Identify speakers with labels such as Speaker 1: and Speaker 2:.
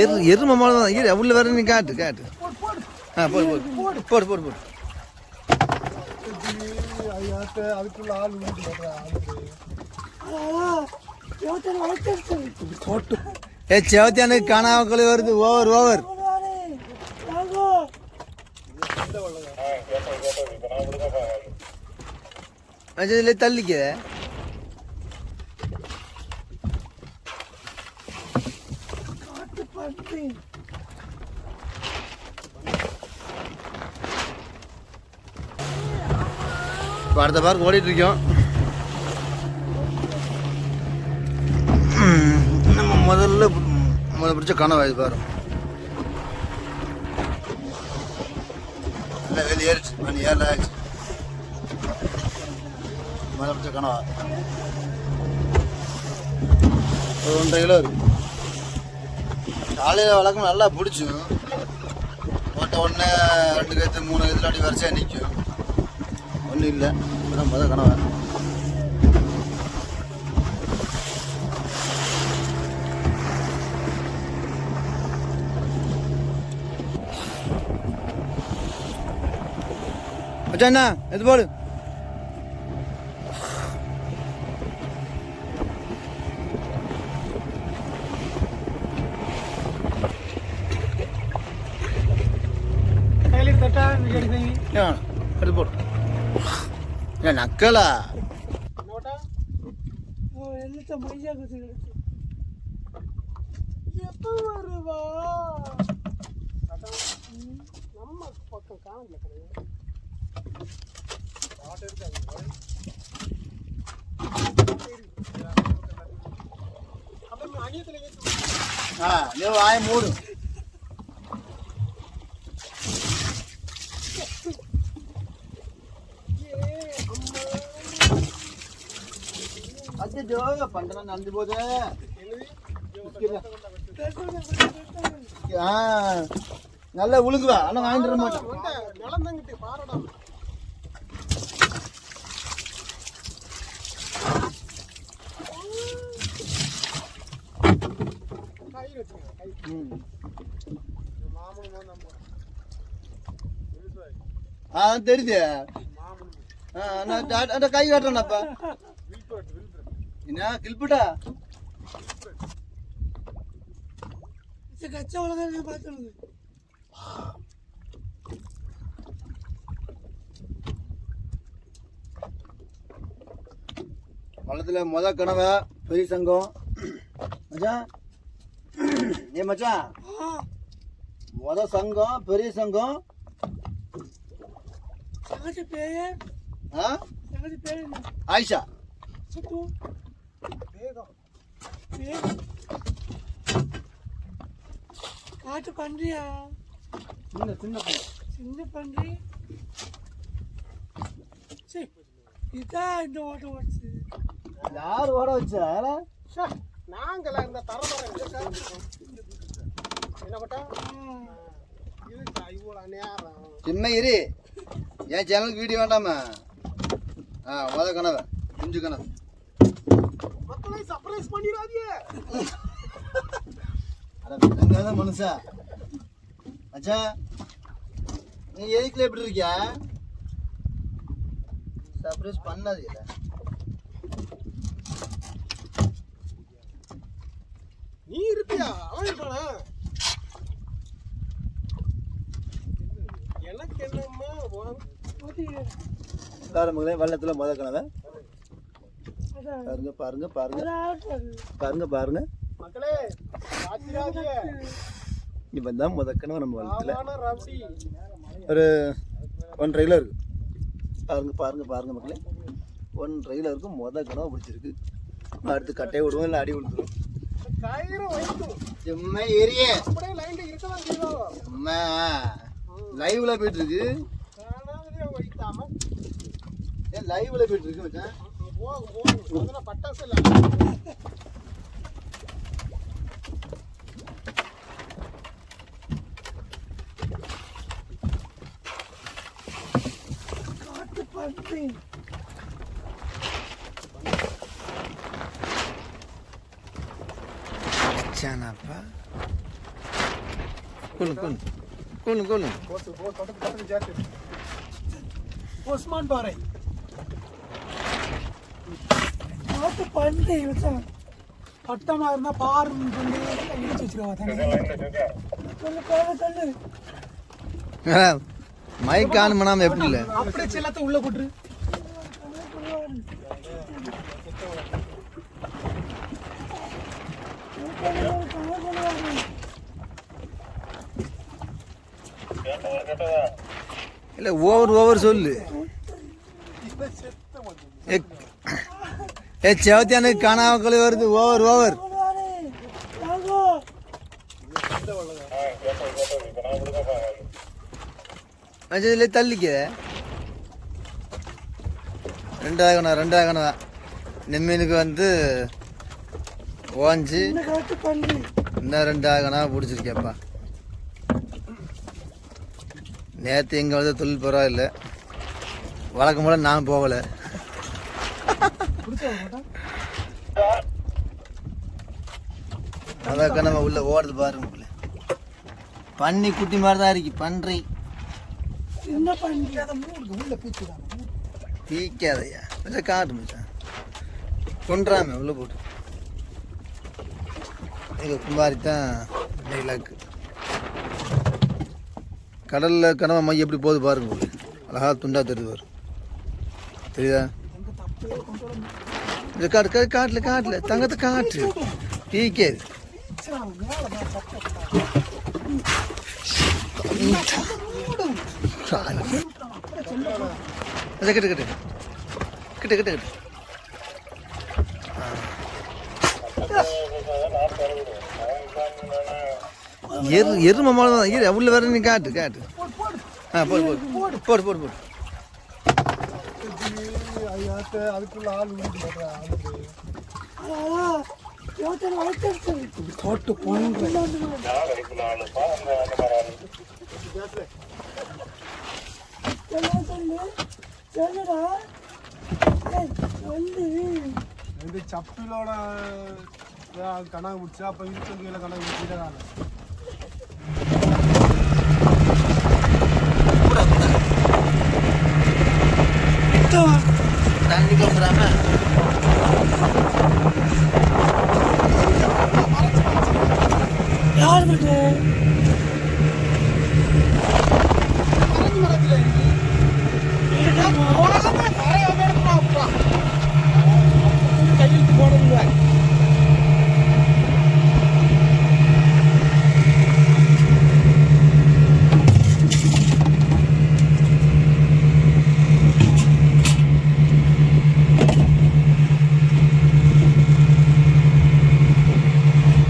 Speaker 1: எரு எருமை மாதிரி தான். இரு உள்ள வேற நீ காட்டு காட்டு. ஆ போடு போடு. போடு போடு போடு.
Speaker 2: அதுக்குள்ள ஆள் ஊட்டு
Speaker 1: ஏ செவத்தியானுக்கு காணாம கொலை வருது. Over over. இதுல தள்ளிக்க. இப்ப அடுத்த பார்க் ஓடிட்டு இருக்கோம் நம்ம முதல்ல முதல்ல பிடிச்ச கனவா இது பாரு. வெளியேறிச்சு மணி ஏழு ஆயிடுச்சு. முதல்ல பிடிச்ச கனவா? ஒரு ஒன்றரை கிலோ இருக்கு. காலையில் வழக்கம் நல்லா பிடிச்சும். போட்ட ஒன்று ரெண்டு கத்து மூணு கத்துல அப்படி வரிசையாக நிற்கும் ஒன்றும் இல்லை. இப்பதான் முதல் கனவை என்ன? எது போடு?
Speaker 2: குத்து எப்போ வருவா நம்ம பக்கம் காணல கிடையாது
Speaker 1: ஆ நீ வாய மூடு நடந்து போதே. ஆ நல்லா உழுகுவா. ஆனால் வாங்கிட்டு வர மாட்டேன். ஆ தெரியுது. நான் அந்த கை
Speaker 2: வில்பர்ட்
Speaker 1: என்ன கில்பிட்டா
Speaker 2: கச்சா உலகம் பார்த்துருங்க
Speaker 1: வள்ளத்தில் முத கனவை பெரிய சங்கம். மச்சான். ஏ மச்சான். முத சங்கம் பெரிய சங்கம்.
Speaker 2: சங்கத்தி பேர்?
Speaker 1: ஆ?
Speaker 2: சங்கத்தி பேர்
Speaker 1: ஆயிஷா.
Speaker 2: வேகம். வேகம். காட்டு பன்றியா?
Speaker 1: சின்ன சின்ன.
Speaker 2: சின்ன பன்றி? சரி இதான் இந்த ஓட்டம் ஓடிச்சு.
Speaker 1: யார் ஓட வச்சா?
Speaker 2: நாங்கள இந்த தரமரம் என்ன பட்டா?
Speaker 1: சின்ன இரு. என் சேனலுக்கு வீடியோ வேண்டாமா. ஆ முத கனவை. குஞ்சு கனவு.
Speaker 2: மக்களை சர்ப்ரைஸ் பண்ணிடாதீங்க
Speaker 1: அட மனுஷா? அச்சா நீ எதுக்குல எப்படி இருக்கியா? சர்ப்ரைஸ் பண்ணாது இல்லை
Speaker 2: நீ இருப்பியா? அவன் இருப்பானா? எனக்கு என்னம்மா
Speaker 1: மகளே வள்ளத்தில் முத கனவை. பாருங்க பாருங்க பாருங்க. பாருங்க பாருங்க.
Speaker 2: மக்களே
Speaker 1: இப்போ தான் முத கனவு நம்ம
Speaker 2: ரவுடி
Speaker 1: ஒரு ஒன்றரை கிலோ இருக்கு. பாருங்க பாருங்க பாருங்க மக்களே. ஒன்றரை கிலோ இருக்கும் முத கனவு பிடிச்சிருக்கு. அடுத்து கட்டையை விடுவோம் இல்லை அடி
Speaker 2: வைக்கும்
Speaker 1: சும்மா ஏரியே சும்மா லைவ்ல போயிட்டு இருக்கு. லைவ்ல போயிட்டு இருக்கு மச்சான்? ಪಟ್ಟಾಸಿಲ್ಲ ಚೆನ್ನಾಪ್ಪ
Speaker 2: ಕೊನು ಕೊನು ಕೊನು ಕೊನು ಜಾತಿ ಉಸ್ಮಾನ್ ಬಾರೈ
Speaker 3: பார்த்து பண்ணி வச்சான் பட்டமா இருந்தா பாருன்னு சொல்லி இடிச்சு வச்சிருவா சொல்லு கோவ சொல்லு
Speaker 1: மைக் ஆன் பண்ணாமல் எப்படி இல்லை
Speaker 2: அப்படியே செல்லத்தை உள்ள போட்டுரு
Speaker 1: இல்லை ஓவர் ஓவர் சொல்லு ஏ ஏ செவத்தியானுக்கு காணாம கழி வருது. Over over. மஞ்சள் தள்ளிக்க. ரெண்டாகணும் ரெண்டாகணும் நெம்மீனுக்கு வந்து ஓஞ்சி. இன்னும் ரெண்டு பிடிச்சிருக்கேப்பா நேற்று எங்கே வந்து தொழில் பரவாயில்லை. வழக்கம் போல நான் போகலை. அதான் நம்ம உள்ள ஓடுது பாருங்க பன்னி குட்டி மாதிரி தான் இருக்கு பன்றி.
Speaker 3: என்ன பண்ணி அதை மூடுது உள்ள பீச்சுடாம.
Speaker 1: பீக்காதையா? கொஞ்சம் காட்டு மச்சான். கொன்றாம உள்ள போட்டு. எங்கள் குமாரி தான் டைலாக்கு கடலில் கனவா மை எப்படி போகுது பாருங்க உங்களுக்கு அழகா துண்டா தெரியுது வரும் தெரியுதா? காட்டு காட்டு காட்டில் காட்டில் தங்கத்தை காட்டு பீக்காது
Speaker 3: மேல
Speaker 1: கிட்ட கிட்ட கிட்ட கிட்ட கிட்ட எரு எரும மாதிரி தான் இரு உள்ள வர நீ காட்டு காட்டு ஆ போடு போடு போடு போடு போடு
Speaker 2: ஐயாத்த அதுக்குள்ள ஆள்
Speaker 3: வளர்த்து
Speaker 2: போட்டு
Speaker 3: சொல்லு
Speaker 2: இந்த சப்பிலோட கணக்கு முடிச்சா அப்ப இருக்கிறதுல கணக்கு கொடுத்துருக்குறோங்கிறாங்க
Speaker 1: யார் வீட்டு